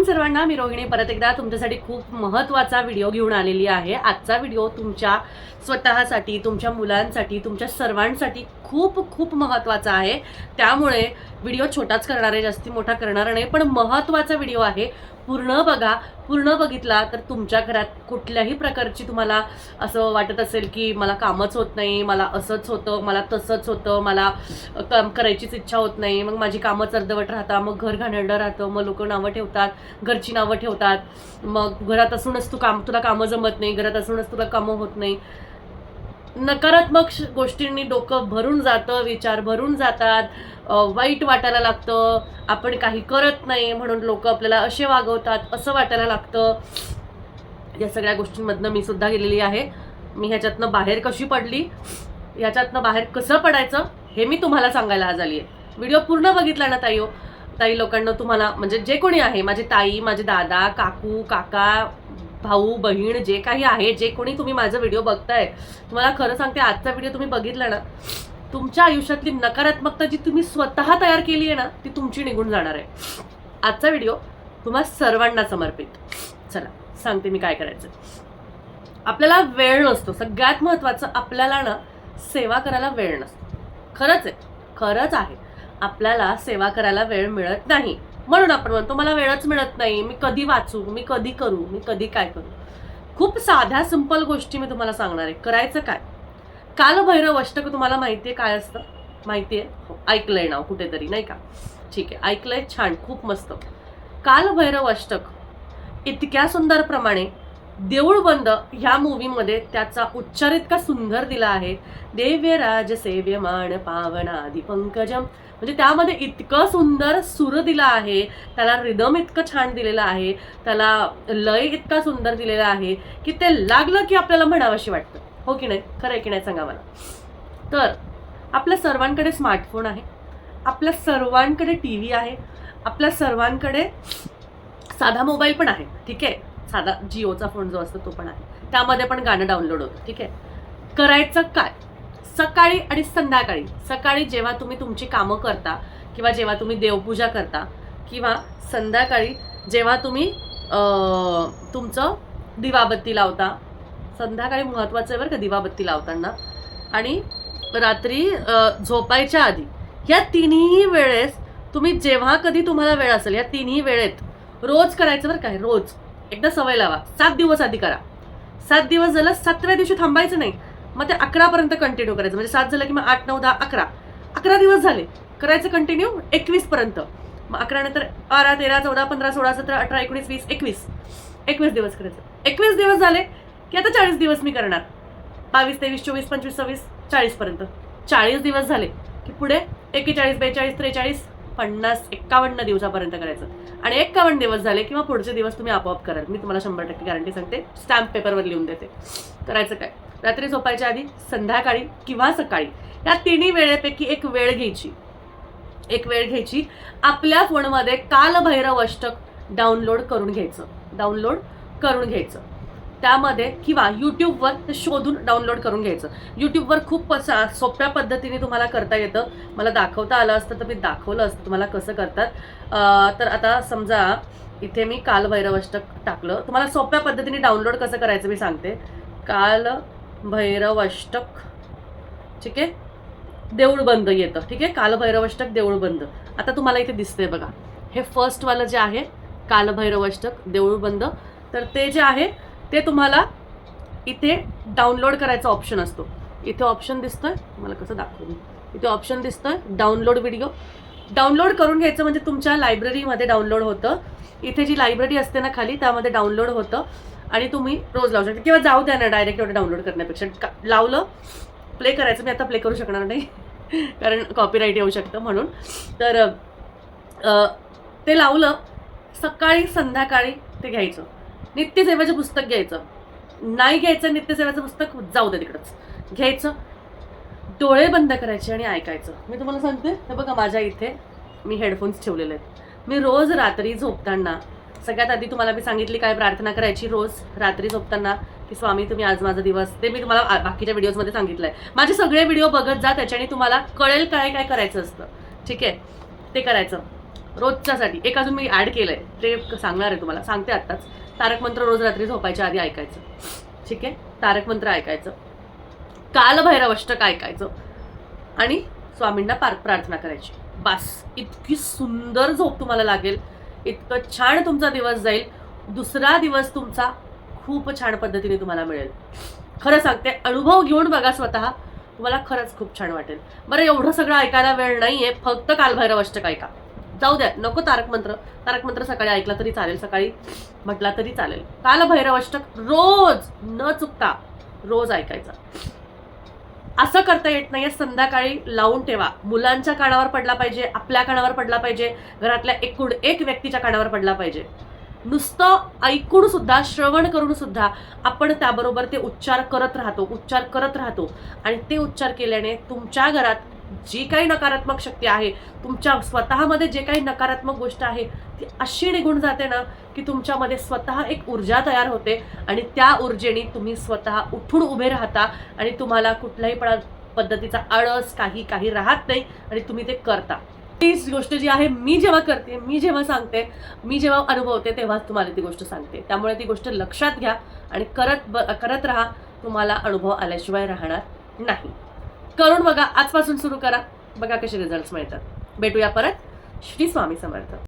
नमस्कार सर्वांना मी रोहिणी परत एकदा तुमच्यासाठी खूप महत्त्वाचा व्हिडिओ घेऊन आलेली आहे. आजचा व्हिडिओ तुमच्या स्वतःसाठी तुमच्या मुलांसाठी तुमच्या सर्वांसाठी खूप खूप महत्त्वाचा आहे. त्यामुळे व्हिडिओ छोटाच करणार आहे जास्ती मोठा करणार नाही पण महत्त्वाचा व्हिडिओ आहे. पूर्ण बघा पूर्ण बघितला तर तुमच्या घरात कुठल्याही प्रकारची तुम्हाला असं वाटत असेल की मला कामच होत नाही मला असंच होतं मला तसंच होतं मला काम करायचीच इच्छा होत नाही मग माझी कामच अर्धवट राहतात मग घर घाणेरडं राहतं मग लोक नावं ठेवतात घरची नावं ठेवतात मग घरात असूनच तू काम तुला कामं जमत नाही घरात असूनच तुला कामं होत नाही. नकारात्मक श- गोष्टींनी डोकं भरून जातं विचार भरून जातात वाईट वाटायला लागतं आपण काही करत नाही म्हणून लोक आपल्याला असे वागवतात असं वाटायला लागतं. या सगळ्या गोष्टींमधनं मी सुद्धा गेलेली आहे. मी ह्याच्यातनं बाहेर कशी पडली? ह्याच्यातनं बाहेर कसं पडायचं? हे मी तुम्हाला सांगायला आज आली आहे व्हिडिओ पूर्ण बघितला ना ताई हो? ताई लोकांना तुम्हाला म्हणजे जे कोणी आहे माझे ताई माझे दादा काकू काका भाऊ बहीण जे काही आहे जे कोणी तुम्ही माझा व्हिडिओ बघताय तुम्हाला खरं सांगते आजचा व्हिडिओ तुम्ही बघितला ना तुमच्या आयुष्यातली नकारात्मकता जी तुम्ही स्वतः तयार केली आहे ना ती तुमची निघून जाणार आहे. आजचा व्हिडिओ तुम्हा सर्वांना समर्पित. चला सांगते मी काय करायचं. आपल्याला वेळ नसतो सगळ्यात महत्त्वाचं आपल्याला ना सेवा करायला वेळ नसतो. खरंच आहे खरंच आहे. आपल्याला सेवा करायला वेळ मिळत नाही. म्हणून आपण म्हणतो मला वेळच मिळत नाही मी कधी वाचू मी कधी करू मी कधी काय करू? खूप साध्या सिंपल गोष्टी मी तुम्हाला सांगणार आहे. करायचं काय? कालभैरव अष्टक तुम्हाला माहिती आहे काय असतं? माहिती आहे हो, ऐकलंय नाव कुठेतरी नाही का? ठीक आहे ऐकलंय छान खूप मस्त. कालभैरव अष्टक इतक्या सुंदर प्रमाणे देऊळ बंद ह्या मूवीमध्ये त्याचा उच्चार इतका सुंदर दिला आहे देव्यराज सेव्यमान पावनादि पंकजम. म्हणजे त्यामध्ये इतकं सुंदर सूर दिला आहे त्याला रिदम इतकं छान दिलेलं आहे त्याला लय इतका सुंदर दिलेला आहे की ते लागलं की आपल्याला म्हणावंशी वाटतं. हो की नाही? खरं आहे की नाही सांगा मला? तर आपल्या सर्वांकडे स्मार्टफोन आहे आपल्या सर्वांकडे टी व्ही आहे आपल्या सर्वांकडे साधा मोबाईल पण आहे ठीक आहे? साधा जिओचा फोन जो असतो तो पण आहे. त्यामध्ये पण गाणं डाउनलोड होतं ठीक आहे? करायचं काय? सकाळी आणि संध्याकाळी. सकाळी जेव्हा तुम्ही तुमची कामं करता किंवा जेव्हा तुम्ही देवपूजा करता किंवा संध्याकाळी जेव्हा तुम्ही तुमचं दिवाबत्ती लावता संध्याकाळी महत्त्वाचं आहे बरं का दिवाबत्ती लावताना. आणि रात्री झोपायच्या आधी या तिन्ही वेळेस तुम्ही जेव्हा कधी तुम्हाला वेळ असेल या तिन्ही वेळेत रोज करायचं बरं काय रोज. एकदा सवय लावा. सात दिवस आधी करा. सात दिवस झालं सातव्या दिवशी थांबायचं नाही. मग ते अकरापर्यंत कंटिन्यू करायचं. म्हणजे सात झालं की मग आठ नऊ दहा अकरा. अकरा दिवस झाले. करायचं कंटिन्यू एकवीसपर्यंत मग अकरा नंतर बारा तेरा चौदा पंधरा सोळा सतरा अठरा एकोणीस वीस एकवीस. एकवीस दिवस करायचं. एकवीस दिवस झाले की आता चाळीस दिवस मी करणार. बावीस तेवीस चोवीस पंचवीस सव्वीस चाळीसपर्यंत चाळीस दिवस झाले की पुढे एक्केचाळीस बेचाळीस त्रेचाळीस पन्नास एक्कावन्न दिवसापर्यंत करायचं. आणि एक्कावन्न दिवस झाले किंवा पुढचे दिवस तुम्ही आपोआप कराल. मी तुम्हाला शंभर टक्के गॅरंटी सांगते. स्टॅम्प पेपरवर लिहून देते. करायचं काय? रात्री झोपायच्या आधी संध्याकाळी किंवा सकाळी. या तिन्ही वेळेपैकी एक वेळ घ्यायची. एक वेळ घ्यायची. आपल्या फोनमध्ये कालभैरव अष्टक डाउनलोड करून घ्यायचं. डाउनलोड करून घ्यायचं. त्यामध्ये किंवा यूट्यूबवर ते शोधून डाउनलोड करून घ्यायचं. यूट्यूबवर खूप सा- सोप्या पद्धतीने तुम्हाला करता येतं. मला दाखवता आलं असतं तर मी दाखवलं असतं. तुम्हाला कसं करतात? तर आता समजा इथे मी काल भैरवष्टक टाकलं. तुम्हाला सोप्या पद्धतीने डाउनलोड कसं करायचं मी सांगते. काल भैरवष्टक ठीक आहे? देऊळ बंद येतं ठीक आहे? कालभैरवष्टक देऊळ बंद आता तुम्हाला इथे दिसतंय बघा. हे फर्स्टवालं जे आहे कालभैरवष्टक देऊळ बंद तर ते जे आहे ते तुम्हाला इथे डाउनलोड करायचा ऑप्शन असतो. इथे ऑप्शन दिसतोय मला कसं दाखवू? इथे ऑप्शन दिसतोय डाउनलोड व्हिडिओ डाउनलोड करून घ्यायचं म्हणजे तुमच्या लायब्ररीमध्ये डाउनलोड होतं. इथे जी लायब्ररी असते ना खाली त्यामध्ये डाउनलोड होतं. आणि तुम्ही रोज लावू शकता. किंवा जाऊ द्या ना डायरेक्ट एवढं डाउनलोड करण्यापेक्षा. लावलं प्ले करायचं मी आता प्ले करू शकणार नाही. कारण कॉपीराईट येऊ शकतं म्हणून. तर ते लावलं सकाळी संध्याकाळी ते घ्यायचं. नित्यसेवेचं पुस्तक घ्यायचं. नाही घ्यायचं नित्यसेवेचं पुस्तक जाऊ दे तिकडंच. घ्यायचं डोळे बंद करायचे आणि ऐकायचं. मी तुम्हाला सांगते हे बघा माझ्या इथे मी हेडफोन्स ठेवलेले आहेत. मी रोज रात्री झोपताना सगळ्यात आधी तुम्हाला मी सांगितली काय प्रार्थना करायची रोज रात्री झोपताना की स्वामी तुम्ही आज माझा दिवस ते मी तुम्हाला बाकीच्या व्हिडिओजमध्ये सांगितलं आहे माझे सगळे व्हिडिओ बघत जा त्याच्याने तुम्हाला कळेल काय काय करायचं असतं. ठीक आहे? ते करायचं. रोजच्यासाठी. एक अजून मी ॲड केलं आहे ते सांगणार आहे तुम्हाला. सांगते आत्ताच. तारक मंत्र रोज रात्री झोपायच्या आधी ऐकायचं. ठीक आहे? तारक मंत्र ऐकायचं. कालभैरवष्टक ऐकायचं. आणि स्वामींना पार प्रार्थना करायची. बस इतकी सुंदर झोप तुम्हाला लागेल. इतकं छान तुमचा दिवस जाईल. दुसरा दिवस तुमचा खूप छान पद्धतीने तुम्हाला मिळेल. खरं सांगते अनुभव घेऊन बघा स्वतः. तुम्हाला खरंच खूप छान वाटेल. बरं एवढं सगळं ऐकायला वेळ नाहीये. फक्त कालभैरवष्टक ऐका. जाऊ द्या नको तारक मंत्र. तारक मंत्र सकाळी ऐकला तरी चालेल सकाळी म्हटला तरी चालेल. कालभैरवष्टक रोज न चुकता रोज ऐकायचा. असं करता येत नाहीये संध्याकाळी लावून ठेवा. मुलांच्या कानावर पडला पाहिजे आपल्या कानावर पडला पाहिजे घरातल्या एकूण एक व्यक्तीच्या कानावर पडला पाहिजे. नुसतं ऐकून सुद्धा श्रवण करून सुद्धा आपण त्याबरोबर ते उच्चार करत राहतो उच्चार करत राहतो. आणि ते उच्चार केल्याने तुमच्या घरात जी काही नकारात्मक शक्ती आहे तुमच्या स्वतःमध्ये जे काही नकारात्मक गोष्ट आहे ती अशी निघून जाते ना की तुमच्यामध्ये स्वतः एक ऊर्जा तयार होते आणि त्या ऊर्जेने तुम्ही स्वतः उठून उभे राहता आणि तुम्हाला कुठल्याही पण पद्धतीचा आळस काही काही राहत नाही आणि तुम्ही ते करता. तीच गोष्ट जी आहे मी जेव्हा करते मी जेव्हा सांगते मी जेव्हा अनुभवते तेव्हाच तुम्हाला ती गोष्ट सांगते. त्यामुळे ती गोष्ट लक्षात घ्या आणि करत ब करत राहा तुम्हाला अनुभव आल्याशिवाय राहणार नाही. करून बघा. आजपासून सुरू करा. बघा कसे रिझल्ट मिळतात. भेटूया परत. श्री स्वामी समर्थ.